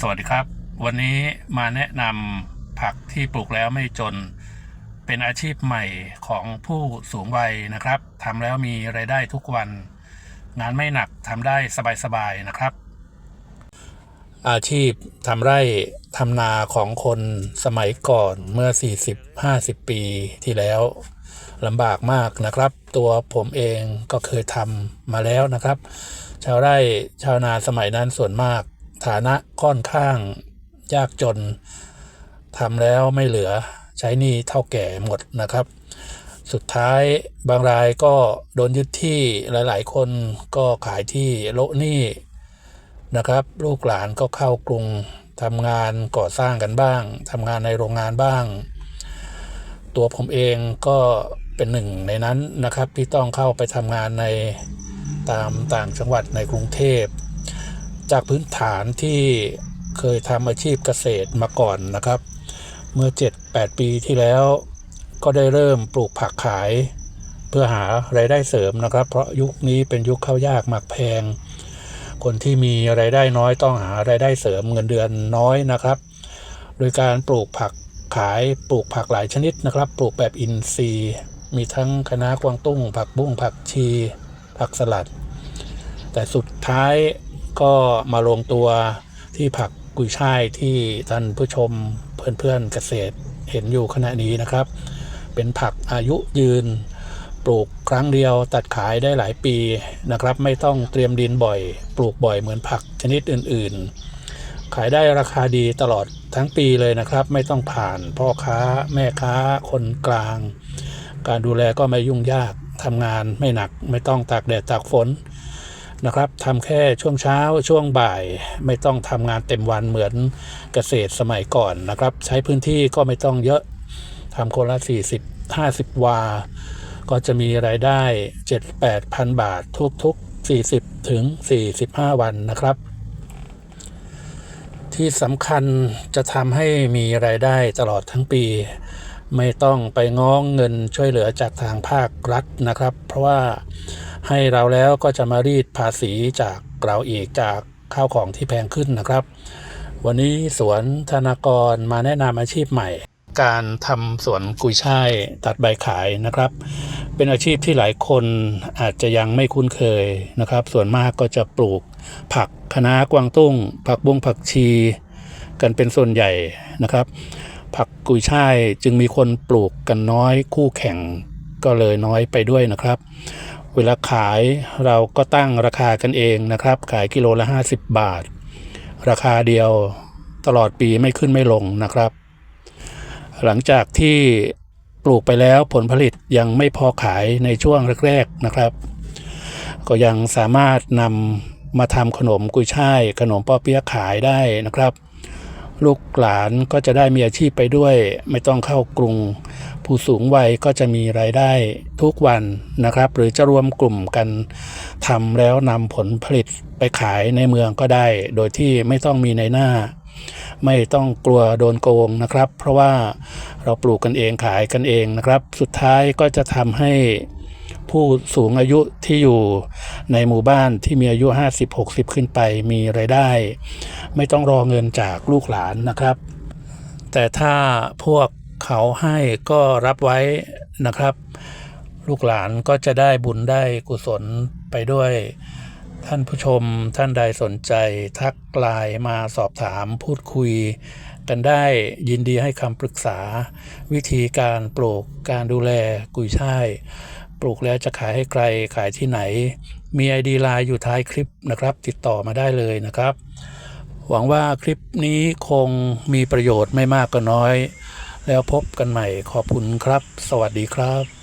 สวัสดีครับ วันนี้มาแนะนำผักที่ปลูกแล้วไม่จน เป็นอาชีพใหม่ของผู้สูงวัยนะครับทำแล้วมีไรายได้ทุกวัน งานไม่หนักทำได้สบายๆนะครับ อาชีพทำไร่ทำนาของคนสมัยก่อนเมื่อ 40-50 ปีที่แล้วลำบากมากนะครับ ตัวผมเองก็เคยทำมาแล้วนะครับ ชาวไร่ชาวนาสมัยนั้นส่วนมาก ฐานะค่อนข้างยากจนทำแล้วไม่เหลือใช้หนี้เท่าแก่หมดนะครับ สุดท้ายบางรายก็โดนยึดที่หลาย ๆ คนก็ขายที่โละหนี้นะครับ ลูกหลานก็เข้ากรุงทำงานก่อสร้างกันบ้างทำงานในโรงงานบ้าง ตัวผมเองก็เป็นหนึ่งในนั้นนะครับที่ต้องเข้าไปทำงานในตามต่างจังหวัดในกรุงเทพ จากพื้นฐานที่เคยทำอาชีพเกษตรมาก่อนนะครับ เมื่อ 7-8 ปีที่แล้ว ก็ได้เริ่มปลูกผักขาย เพื่อหารายได้เสริมนะครับ เพราะยุคนี้เป็นยุคข้าวยากหมักแพง คนที่มีรายได้น้อยต้องหารายได้เสริมเงินเดือนน้อยนะครับ โดยการปลูกผักขายปลูกผักหลายชนิดนะครับ ปลูกแบบอินทรีย์ มีทั้งคะน้ากวางตุ้ง ผักบุ้งผักชี ผักสลัด แต่สุดท้าย ก็มาลงตัวที่ผักกุยช่ายที่ท่านผู้ชมเพื่อนๆเกษตรเห็นอยู่ขณะนี้นะครับ เป็นผักอายุยืน ปลูกครั้งเดียวตัดขายได้หลายปีนะครับ ไม่ต้องเตรียมดินบ่อย ปลูกบ่อยเหมือนผักชนิดอื่นๆ ขายได้ราคาดีตลอดทั้งปีเลยนะครับ ไม่ต้องผ่านพ่อค้าแม่ค้าคนกลาง การดูแลก็ไม่ยุ่งยากทำงานไม่หนักไม่ต้องตากแดดตากฝน นะครับทำแค่ช่วงเช้าช่วงบ่ายไม่ต้องทำงานเต็มวันเหมือนเกษตรสมัยก่อนนะครับ ใช้พื้นที่ก็ไม่ต้องเยอะทำคนละ 40 50 วา ก็จะมีรายได้ 7-8พันบาททุกๆ 40 ถึง 45 วันนะครับ ที่สำคัญจะทำให้มีรายได้ตลอดทั้งปี ไม่ต้องไปง้องเงินช่วยเหลือจากทางภาครัฐนะครับ เพราะว่า ให้เราแล้วก็จะมารีดภาษีจากเราอีกจากข้าวของที่แพงขึ้นนะครับ วันนี้สวนธนากรมาแนะนำอาชีพใหม่ การทำสวนกุยช่ายตัดใบขายนะครับ เป็นอาชีพที่หลายคนอาจจะยังไม่คุ้นเคยนะครับ ส่วนมากก็จะปลูกผักคะน้ากวางตุ้ง ผักบุ้งผักชี กันเป็นส่วนใหญ่นะครับ ผักกุยช่ายจึงมีคนปลูกกันน้อยคู่แข่งก็เลยน้อยไปด้วยนะครับ เวลาขายเราก็ตั้งราคากันเองนะครับ ขายกิโลละ 50 บาท ราคาเดียวตลอดปีไม่ขึ้นไม่ลงนะครับ หลังจากที่ปลูกไปแล้วผลผลิตยังไม่พอขายในช่วงแรกๆนะครับ ก็ยังสามารถนำมาทำขนมกุยช่าย ขนมป้อเปี๊ยะขายได้นะครับ ลูกหลานก็จะได้มีอาชีพไปด้วย ไม่ต้องเข้ากรุง ผู้สูงวัยก็จะมีรายได้ทุกวันนะครับ หรือจะรวมกลุ่มกันทำแล้วนำผลผลิตไปขายในเมืองก็ได้ โดยที่ไม่ต้องมีในหน้า ไม่ต้องกลัวโดนโกงนะครับ เพราะว่าเราปลูกกันเองขายกันเองนะครับ สุดท้ายก็จะทำให้ ผู้สูงอายุที่อยู่ในหมู่บ้านที่มีอายุ 50-60 ขึ้นไปมีรายได้ ไม่ต้องรอเงินจากลูกหลานนะครับ แต่ถ้าพวกเขาให้ก็รับไว้นะครับ ลูกหลานก็จะได้บุญได้กุศลไปด้วยท่านผู้ชมท่านใดสนใจทักไลน์มาสอบถามพูดคุย กันได้ยินดีให้คำปรึกษา วิธีการปลูกการดูแลกุยช่าย ปลูกแล้วจะขายให้ใครขายที่ไหน มีไอดีไลน์อยู่ท้ายคลิปนะครับ ติดต่อมาได้เลยนะครับ หวังว่าคลิปนี้คงมีประโยชน์ไม่มากก็น้อย แล้วพบกันใหม่ขอบคุณครับ สวัสดีครับ